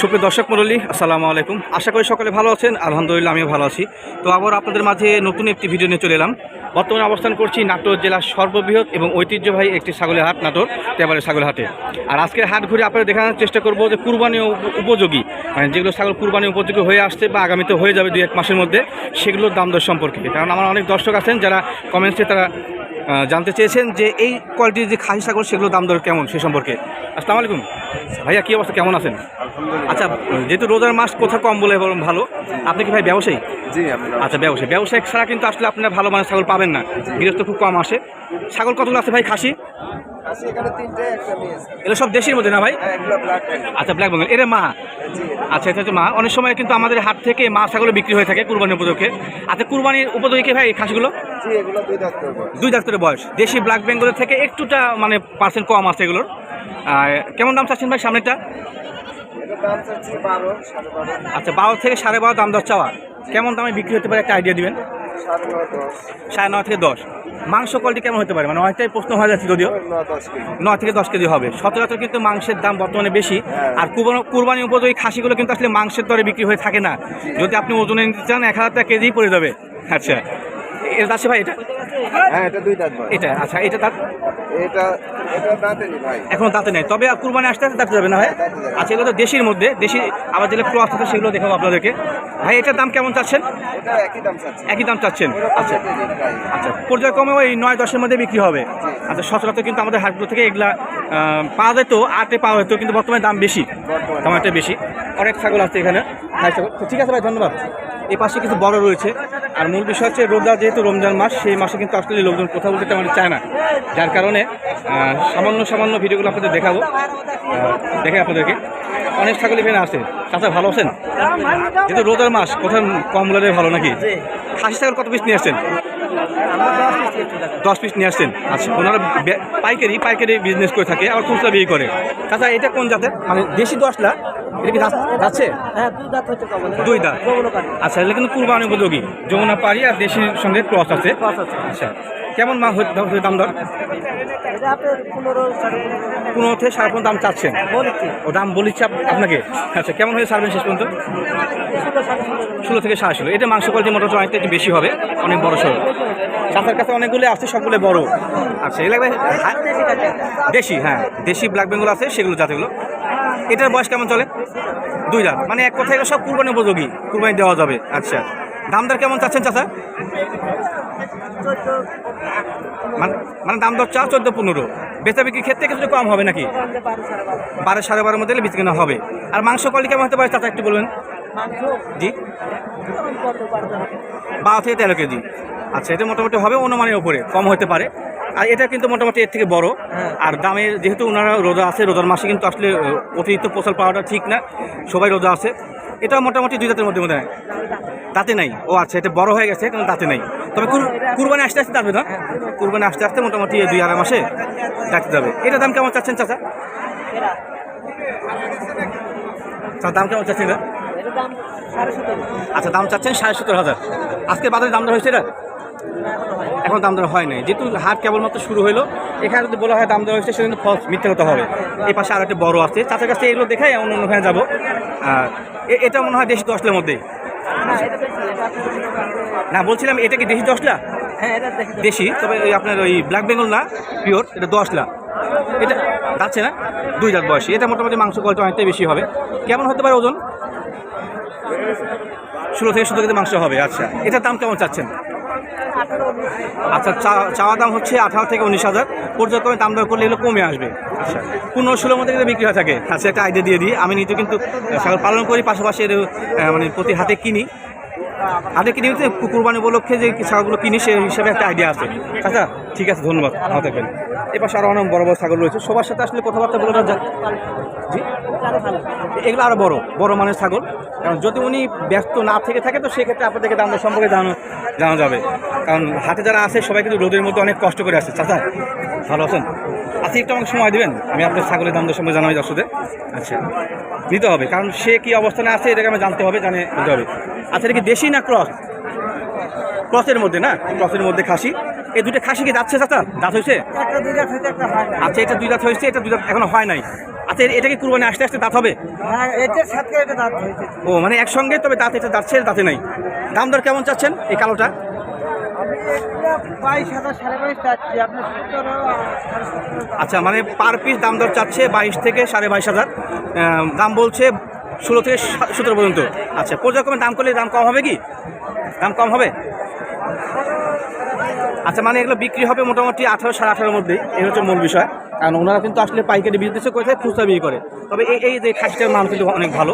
সুপ্রিয় দর্শক মণ্ডলী, আসসালামু আলাইকুম। আশা করি সকলে ভালো আছেন, আলহামদুলিল্লাহ আমিও ভালো আছি। তো আবার আপনাদের মাঝে নতুন একটি ভিডিও নিয়ে চলে এলাম। বর্তমানে অবস্থান করছি নাটোর জেলার সর্ববৃহৎ এবং ঐতিহ্যবাহী একটি ছাগলের হাট, নাটোর তেবারে ছাগলের হাটে। আর আজকের হাট ঘুরে আপনাদের দেখানোর চেষ্টা করব যে কুরবানি উপ- উপযোগী মানে যেগুলো ছাগল কুরবানি উপযোগী হয়ে আসছে বা আগামীতে হয়ে যাবে দুই এক মাসের মধ্যে, সেগুলোর দাম দর সম্পর্কে। কারণ আমার অনেক দর্শক আছেন যারা কমেন্টসে তারা জানতে চেয়েছেন যে এই কোয়ালিটির যে খাসি ছাগল সেগুলোর দাম দর কেমন সে সম্পর্কে? আসসালামু আলাইকুম। ভাইয়া কী অবস্থা? কেমন আছেন? আচ্ছা যেহেতু রোজার মাস কোথাও কম বলে ভালো। আপনি কি ভাই ব্যবসায়ী? জি আচ্ছা ব্যবসায়ী। ব্যবসায়িক ছাড়া কিন্তু আসলে আপনার ভালো মানের ছাগল পাবেন না। গৃহস্থ খুব কম আসে। ছাগল কতগুলো আছে ভাই? খাসি? এগুলো সব দেশের মধ্যে না ভাই? হ্যাঁ আচ্ছা ব্ল্যাক বেঙ্গল এর মা? আচ্ছা এটা হচ্ছে মা। অনেক সময় কিন্তু আমাদের হাট থেকে মা ছাগল বিক্রি হয়ে থাকে কুরবানির উপযোগে। আচ্ছা কুরবানির উপযোগী কি ভাই খাসিগুলো? দুই দাঁত ডাক্তারের বয়স। দেশি ব্ল্যাক বেঙ্গলের থেকে একটুটা মানে পার্সেন্ট কম আছে এগুলোর। কেমন দাম চাচ্ছেন ভাই সামনেটা আচ্ছা বারো থেকে সাড়ে বারো দাম দর চাওয়া। কেমন দামে বিক্রি হতে পারে? একটা আইডিয়া দিবেন। সাড়ে নয় থেকে দশ। মাংস কোয়ালিটি কেমন হতে পারে? মানে অনেকটাই প্রশ্ন হয়ে যাচ্ছে যদিও। নয় কেজি থেকে দশ কেজি হবে। সচরাচর কিন্তু মাংসের দাম বর্তমানে বেশি। আর কুরবানি উপযোগী খাসিগুলো কিন্তু আসলে মাংসের দরে বিক্রি হয়ে থাকে না। যদি আপনি ওজনে নিতে চান এক হাজার টাকা কেজিই পড়ে যাবে। আচ্ছা। এটা আছে ভাই এটা? হ্যাঁ এটা দুই দাঁত এটা আচ্ছা এটা তার? এটা দাঁতে এখন তাতে নেই। তবে কুরবানি আসতে আসতে তাতে যাবে না ভাই? আচ্ছা এগুলো তো দেশির মধ্যে। দেশি আবার যেগুলো ক্রস আছে সেগুলো দেখাবো আপনাদেরকে। ভাই এটার দাম কেমন চাচ্ছেন? একই দাম চাচ্ছেন? আচ্ছা। আচ্ছা পর্যায়ক্রমে ওই নয় দশের মধ্যে বিক্রি হবে। আচ্ছা সচরাচর কিন্তু আমাদের হাটগুলো থেকে এগুলা পাওয়া যেত আটে পাওয়া যেত কিন্তু বর্তমানে দাম বেশি। দাম একটা বেশি। অনেক ছাগল আছে এখানে। ছাগল ঠিক আছে ভাই ধন্যবাদ। এই পাশে কিছু বড় রয়েছে। আর মূল বিষয় হচ্ছে রোজা যেহেতু রমজান মাস, সেই মাসে কিন্তু আসলে লোকজন কথা বলতে তেমন চায় না। যার কারণে সামান্য সামান্য ভিডিওগুলো আপনাদের দেখাবো। দেখে আপনাদেরকে। অনেক ছাগল এখানে আছে। চাচা, ভালো আছেন? যেহেতু রোজার মাস, কোথায় কম হলে ভালো নাকি? খাসি ছাগল কত পিস নিয়ে আসছেন? দশ পিস নিয়ে আসছেন। আচ্ছা ওনারা পাইকারি পাইকারি বিজনেস করে থাকে, আবার খুচরা বিয়ে করে। তাছাড়া এটা কোন জাতের? মানে দেশি দশলা। এটা কি যাচ্ছে হ্যাঁ দুই দাঁত হচ্ছে কমন দুই দাঁত। আচ্ছা এটা কিন্তু কুরবানি উপযোগী। যমুনা পাড়ি আর দেশির সঙ্গে ক্রস আছে। আচ্ছা কেমন মা দাম দর? পনেরো থেকে সাড়ে পনেরো দাম চাচ্ছেন। ও দাম বলিচ্ছে আপ- আপনাকে? আচ্ছা কেমন হয়ে সারবেন শেষ পর্যন্ত? ষোলো থেকে সাড়ে ষোলো। এটা মাংস কোয়ালিটি মোটামুটি অনেকটা একটু বেশি হবে অনেক বড় সড়ো। চাষার কাছে অনেকগুলো আছে সবগুলো বড়। আচ্ছা এগুলো হ্যাঁ, দেশি হ্যাঁ দেশি ব্ল্যাক বেঙ্গল আছে সেগুলো জাতেগুলো। এটার বয়স কেমন চলে? দুই দাঁত মানে এক কথায় সব কুরবানি উপযোগী। কুরবানি দেওয়া যাবে। আচ্ছা। দাম দর কেমন চাচ্ছেন চাচা? মানে মানে দাম দর চা চোদ্দ পনেরো। বেচা বিক্রির ক্ষেত্রে কিছু কম হবে নাকি? বারো সাড়ে বারো মধ্যে বিক্রি কেনা হবে। আর মাংস কোয়ালিটি কেমন হতে পারে চাচা, একটু বলবেন? জি। বারো থেকে তেরো কেজি। আচ্ছা এটা মোটামুটি হবে অনুমানের উপরে। কম হতে পারে। আর এটা কিন্তু মোটামুটি এর থেকে বড়। হ্যাঁ। আর দামে যেহেতু ওনারা রোজা আছে রোজার মাসে কিন্তু আসলে অতিরিক্ত পোষাল পাওয়াটা ঠিক না। সবাই রোজা আছে। এটা মোটামুটি দুই দাঁতের মধ্যে মধ্যে দাঁতে নাই। ও আচ্ছা এটা বড় হয়ে গেছে কিন্তু দাঁতে নাই। তবে কুরবানি আসতে আসতে দাঁতবে না? কুরবানি। আসতে আসতে মোটামুটি দুই আড়াই মাসে দাঁতে যাবে। এটার দাম কেমন চাচ্ছেন চাচা? চাচা দাম কেমন চাচ্ছেন এটা? আচ্ছা দাম চাচ্ছেন সাড়ে সত্তর হাজার। আজকে বাজারে দাম হয়েছে এটা? এখন দাম দর হয় নাই। যেহেতু হাট কেবলমাত্র শুরু হলো এখানে যদি বলা হয় দাম দর হয়েছে কিন্তু ফলস মিথ্যে কথা হবে। এই পাশে আর একটা বড় আছে। চাচার কাছে এগুলো দেখাই অন্য অন্যখানে যাব। এটা মনে হয় দেশি দশটার মধ্যে। না, বলছিলাম, এটা কি দেশি দশলা? দেশি, তবে ওই আপনার ওই ব্ল্যাক বেঙ্গল না পিওর এটা দশলা। এটা যাচ্ছে না? দুই দাঁত বয়সী। এটা মোটামুটি মাংস কোয়ালিটি অনেকটাই বেশি হবে। কেমন হতে পারে ওজন? ষোলো থেকে সতেরো কেজি মাংস হবে আচ্ছা। এটার দাম কেমন চাচ্ছেন? আচ্ছা চাওয়া দাম হচ্ছে আঠারো থেকে উনিশ হাজার। পর্যায়ক্রমে দাম দর করলে এগুলো কমে আসবে। আচ্ছা পনেরো ষোলোর মধ্যে কিন্তু বিক্রি হয়ে থাকে। আচ্ছা একটা আইডিয়া দিয়ে দিই। আমি নিজে কিন্তু ছাগল পালন করি পাশাপাশি এর, মানে প্রতি হাতে কিনি। হাতে কিনে হচ্ছে কুরবানি উপলক্ষে যে ছাগলগুলো কিনি সে হিসাবে একটা আইডিয়া আছে। আচ্ছা ঠিক আছে ধন্যবাদ। ভালো থাকবেন। এপাশে আরও অনেক বড় বড় ছাগল রয়েছে। সবার সাথে আসলে কথাবার্তা বলে যাক। জি? এগুলো আরও বড় বড় মানের ছাগল। কারণ যদি উনি ব্যস্ত না থেকে থাকে তো সেক্ষেত্রে আপনাদেরকে দাম সম্পর্কে জানানো জানা যাবে। কারণ হাতে যারা আছে সবাই কিন্তু রোদের মধ্যে অনেক কষ্ট করে আসছে। চাচা ভালো আছেন? আচ্ছা একটু আমাকে সময় দেবেন? আমি আপনার ছাগলের দাম দর সম্পর্কে জানাই দর্শকদের। আচ্ছা নিতে হবে। কারণ সে কি অবস্থানে আছে এটাকে আমি জানতে হবে জানে নিতে হবে। আচ্ছা এটা কি দেশি না ক্রস? ক্রসের মধ্যে না? ক্রসের মধ্যে খাসি। এই দুটো খাসি কি যাচ্ছে চাচা? দাঁত হয়েছে? হয় আচ্ছা এটা দুই দাঁত হয়েছে এটা দুই দাঁত এখনও হয় নাই। আচ্ছা এটা কি কুরবানি আসতে আসতে দাঁত হবে? হ্যাঁ এটার সাথে এটা দাঁত হয়েছে। ও মানে একসঙ্গে তবে দাঁত এটা দাঁতছে দাঁতে নাই। দাম দর কেমন চাচ্ছেন এই কালোটা? আচ্ছা মানে পার পিস দাম দর চাচ্ছে বাইশ থেকে সাড়ে বাইশ হাজার। দাম বলছে ষোলো থেকে সতেরো পর্যন্ত। আচ্ছা পর্যায়ক্রমে দাম করলে দাম কম হবে কি? দাম কম হবে? আচ্ছা মানে এগুলো বিক্রি হবে মোটামুটি আঠারো সাড়ে আঠারোর মধ্যেই এই হচ্ছে মূল বিষয়। কারণ ওনারা কিন্তু আসলে পাইকারি বিজনেসও করে থাকে খুচরা বিক্রি করে। তবে এই এই যে খাসিটার মান কিন্তু অনেক ভালো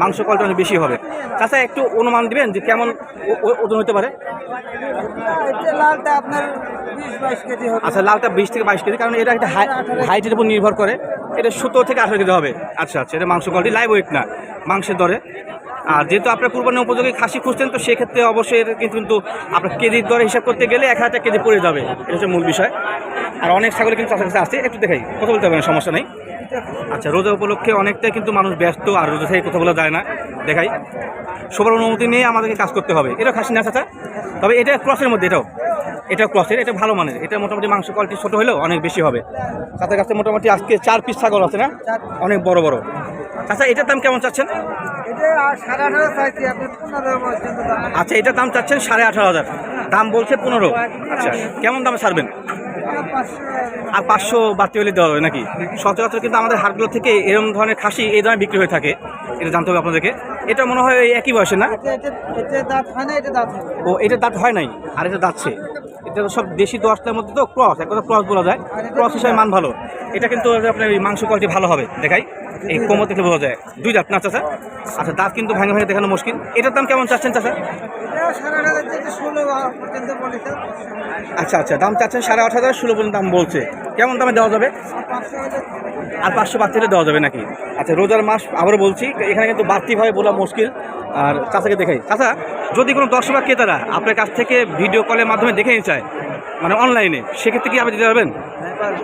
মাংস কোয়ালিটি অনেক বেশি হবে। তাছাড়া একটু অনুমান দিবেন যে কেমন ওজন হতে পারে? আচ্ছা লালটা বিশ থেকে বাইশ কেজি কারণ এটা একটা হাইটের উপর নির্ভর করে। এটা সতেরো থেকে আঠারো কেজি হবে। আচ্ছা আচ্ছা এটা মাংস কোয়ালিটি লাইভ ওয়েট না মাংসের দরে। আর যেহেতু আপনার কুরবানি উপযোগী খাসি খুঁজছেন তো সেক্ষেত্রে অবশ্যই এটা কিন্তু কিন্তু আপনার কেজির দরে হিসাব করতে গেলে এক হাজার কেজি পড়ে যাবে। এটা হচ্ছে মূল বিষয়। আর অনেক ছাগল কিন্তু আপনার কাছে আসছে। একটু দেখাই কথা বলতে হবে না সমস্যা নেই। আচ্ছা রোজা উপলক্ষে অনেকটাই কিন্তু মানুষ ব্যস্ত আর রোজা থেকে কথা বলা যায় না। দেখাই সবার অনুমতি নিয়ে আমাদেরকে কাজ করতে হবে। এটা খাসি না চাচা? তবে এটা ক্রসের মধ্যে এটাও। এটা ক্রসের এটা ভালো মানের। এটা মোটামুটি মাংস কোয়ালিটি ছোটো হলেও অনেক বেশি হবে। সাথে কাছে মোটামুটি আজকে চার পিস ছাগল আছে না? অনেক বড় বড়। আচ্ছা এটার দাম কেমন চাচ্ছেন? আচ্ছা এটার দাম চাচ্ছেন সাড়ে আঠারো হাজার। দাম বলছে পনেরো। আচ্ছা কেমন দামে ছাড়বেন? আর পাঁচশো বাড়তি হলে দেওয়া হবে নাকি? সচরাচর কিন্তু আমাদের হাটগুলো থেকে এরকম ধরনের খাসি এই ধরনের বিক্রি হয়ে থাকে। এটা জানতে হবে আপনাদেরকে। এটা মনে হয় একই বয়সে না? হয় ও এটা দাঁত হয় নাই আর এটা দাঁতছে। এটা তো সব দেশি দশটার মধ্যে তো ক্রস এক কথা ক্রস বলা যায়। ক্রস হিসাবে মান ভালো। এটা কিন্তু আপনার মাংস কোয়ালিটি ভালো হবে দেখাই। এই কোমর দেখলে বোঝা যায়। দুই দাঁত না চাচা? আচ্ছা দাঁত কিন্তু ভেঙে ভেঙে দেখানো মুশকিল। এটার দাম কেমন চাচ্ছেন চাচা? আচ্ছা আচ্ছা দাম চাচ্ছেন সাড়ে আট হাজার, ষোলো পর্যন্ত দাম বলছে। কেমন দামে দেওয়া যাবে? আর পাঁচশো হলে দেওয়া যাবে নাকি? আচ্ছা রোজার মাস আবারও বলছি, এখানে কিন্তু বাড়তিভাবে বলা মুশকিল। আর চাচাকে দেখাই। চাচা, যদি কোনো দর্শক বা ক্রেতারা আপনার কাছ থেকে ভিডিও কলের মাধ্যমে দেখে নিতে চায় মানে অনলাইনে, সেক্ষেত্রে কি আপনি দিতে পারবেন?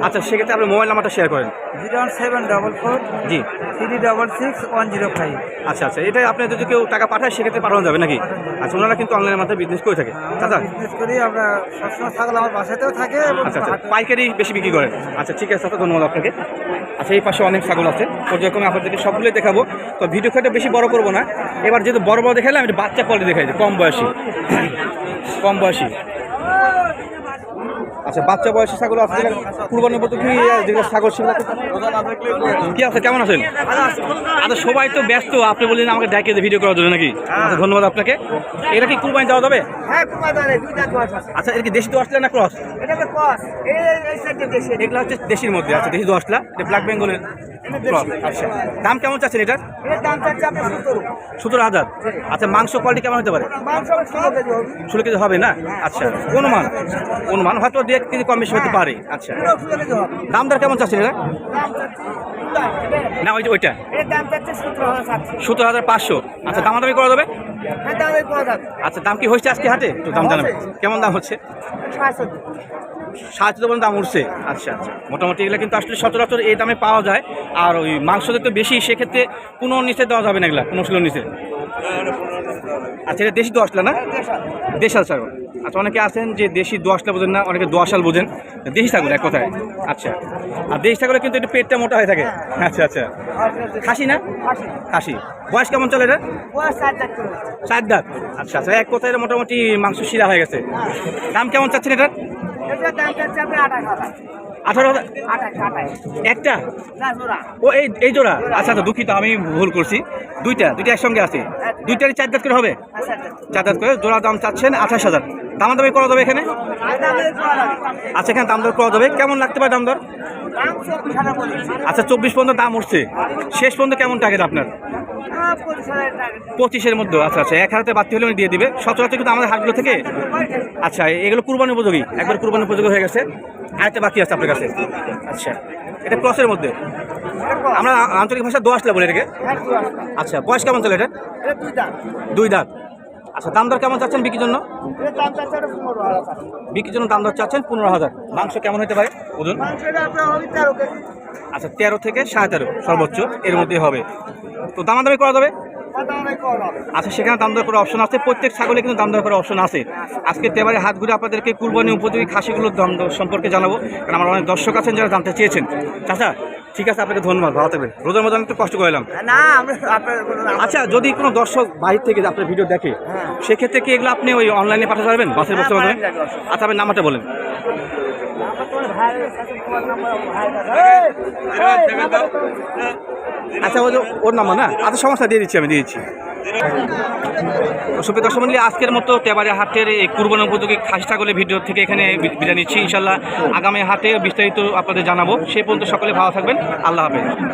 আচ্ছা সেক্ষেত্রে আপনি মোবাইল নাম্বারটা শেয়ার করেন। Zero one seven double four G. Three double six one zero five. আচ্ছা আচ্ছা এটা আপনি যদি কেউ টাকা পাঠায় সেক্ষেত্রে পাঠানো যাবে নাকি? আচ্ছা ওনারা কিন্তু অনলাইনের মাধ্যমে বিজনেস করে থাকে। চাচা? বিজনেস করি আমরা সবসময় ছাগল আমার বাসাতেও থাকে আচ্ছা আচ্ছা পাইকারি বেশি বিক্রি করেন। আচ্ছা ঠিক আছে চাচা ধন্যবাদ আপনাকে। আচ্ছা এই পাশে অনেক ছাগল আছে। পর্যায়ক্রমে আপনাদেরকে সবগুলোই দেখাবো। তো ভিডিও খেতে বেশি বড় করব না। এবার যেহেতু বড় বড় দেখালে আমি বাচ্চা কোয়ালিটি দেখাই কম বয়সী। কম বয়সী। আচ্ছা বাচ্চা বয়সী ছাগল আছে কুরবানির মতো কি? যেগুলো ছাগল সেগুলো কি আছে কেমন আছেন? আচ্ছা সবাই তো ব্যস্ত। আপনি বললেন আমাকে দেখে ভিডিও করার জন্য নাকি? আচ্ছা ধন্যবাদ আপনাকে। এটা কি কুরবানি দেওয়া যাবে? হ্যাঁ আচ্ছা এটা কি দেশি দোয়াশলা না ক্রস? এটা তো কস এই এই সাইডে দেশে। এগুলো হচ্ছে দেশির মধ্যে আচ্ছা দেশি দোয়াশলা এটা ব্ল্যাক বেঙ্গলের আচ্ছা। দাম কেমন চাচ্ছেন এটার? সতেরো হাজার। আচ্ছা মাংস কোয়ালিটি কেমন হতে পারে? ষোলো কেজি হবে। না? আচ্ছা অনুমান অনুমান হয়তো দু এক কেজি কম বেশি হতে পারে। আচ্ছা। দাম দর কেমন চাচ্ছেন এটা না ওই যে ওইটা। সতেরো হাজার পাঁচশো। আচ্ছা দামাদামি করা যাবে? হ্যাঁ যাবে। আচ্ছা দাম কি হয়েছে আজকে হাটে? একটু দাম জানাবেন। কেমন দাম হচ্ছে? ছয়শো সাহায্য পর্যন্ত দাম উঠছে। আচ্ছা আচ্ছা। মোটামুটি এগুলো কিন্তু আসলে সচরাচর এই দামে পাওয়া যায়। আর ওই মাংস তো বেশি সেক্ষেত্রে কোনো নিচে দেওয়া যাবে না এগুলা কোনো ছিল নিচে। আচ্ছা এটা দেশি দোয়াশলা না? দেশাল ছাগল। আচ্ছা অনেকে আছেন যে দেশি দোয়াশলা বোঝেন না অনেকে দোয়াশাল বোঝেন। দেশি ছাগল এক কথায়। আচ্ছা আর দেশি ছাগলে কিন্তু একটু পেটটা মোটা হয়ে থাকে। আচ্ছা আচ্ছা। খাসি না? খাসি। বয়স কেমন চলে এটা? চার দাঁত আচ্ছা আচ্ছা এক কথায় মোটামুটি মাংস শিরা হয়ে গেছে। দাম কেমন চাচ্ছেন এটার? এটার দাম চাচ্ছে আপনি আঠাশ হাজার। আঠারো হাজার? একটা? ও এই এই জোড়া? আচ্ছা আচ্ছা দুঃখিত আমি ভুল করছি। দুইটা দুইটা একসঙ্গে আছে। দুইটারই চার দাঁত করে হবে? আচ্ছা চার দাঁত করে জোড়া দাম চাচ্ছেন আঠাশ হাজার। দাম দামে করা যাবে এখানে? আচ্ছা এখানে দাম দর করা যাবে। কেমন লাগতে পারে দাম দর? চব্বিশ আচ্ছা চব্বিশ পর্যন্ত দাম উঠছে। শেষ পর্যন্ত কেমন টার্গেট আপনার? পঁচিশের মধ্যে আচ্ছা আচ্ছা এক হাজারে বাড়তি হলে উনি দিয়ে দিবে। সচরাচর কিন্তু আমাদের হাটগুলো থেকে আচ্ছা এগুলো কুরবানি উপযোগী? একবার কুরবানি উপযোগী হয়ে গেছে। আরেকটা বাকি আছে আপনার কাছে। আচ্ছা এটা ক্রসের মধ্যে। আমরা আঞ্চলিক ভাষা দোয়াশলা বলে এটাকে। আচ্ছা বয়স কেমন চলে এটা? দুই দাঁত। আচ্ছা দাম দর কেমন চাচ্ছেন বিক্রির জন্য? বিক্রির জন্য দাম দর চাচ্ছেন পনেরো হাজার। মাংস কেমন হতে পারে? ওজন? আচ্ছা তেরো থেকে সাড়ে তেরো সর্বোচ্চ এর মধ্যে হবে। তো দামাদামি করা যাবে? আচ্ছা সেখানে দাম দর করার অপশন আছে। প্রত্যেক ছাগলে কিন্তু দাম দর করার অপশন আছে। আজকে তেবারে হাত ঘুরে আপনাদেরকে কুরবানি উপযোগী খাসিগুলোর দাম সম্পর্কে জানাব কারণ আমার অনেক দর্শক আছেন যারা জানতে চেয়েছেন। চাচা ঠিক আছে আপনাকে ধন্যবাদ ভালো থাকবেন। রোজার মধ্যে একটু কষ্ট করলাম আচ্ছা যদি কোনো দর্শক বাইরে থেকে আপনার ভিডিও দেখে হ্যাঁ। সেক্ষেত্রে কি এগুলো আপনি ওই অনলাইনে পাঠাতে পারবেন? বাসের অসুবিধা আচ্ছা আপনার নাম্বারটা বলেন। আচ্ছা ওই ওর নাম্বার না? আচ্ছা সমস্যা দিয়ে দিচ্ছি আমি দিয়ে দিচ্ছি। সুপ্রিয় দর্শক মন্ডলী, আজকের মতো তেবারে হাটের এই কুরবানি উপযোগী খাসি ছাগলের ভিডিও থেকে এখানে বিদায় নিচ্ছি। ইনশাল্লাহ আগামী হাটে বিস্তারিত আপনাদের জানাব। সে পর্যন্ত সকলে ভালো থাকবেন। আল্লাহ হাফেজ।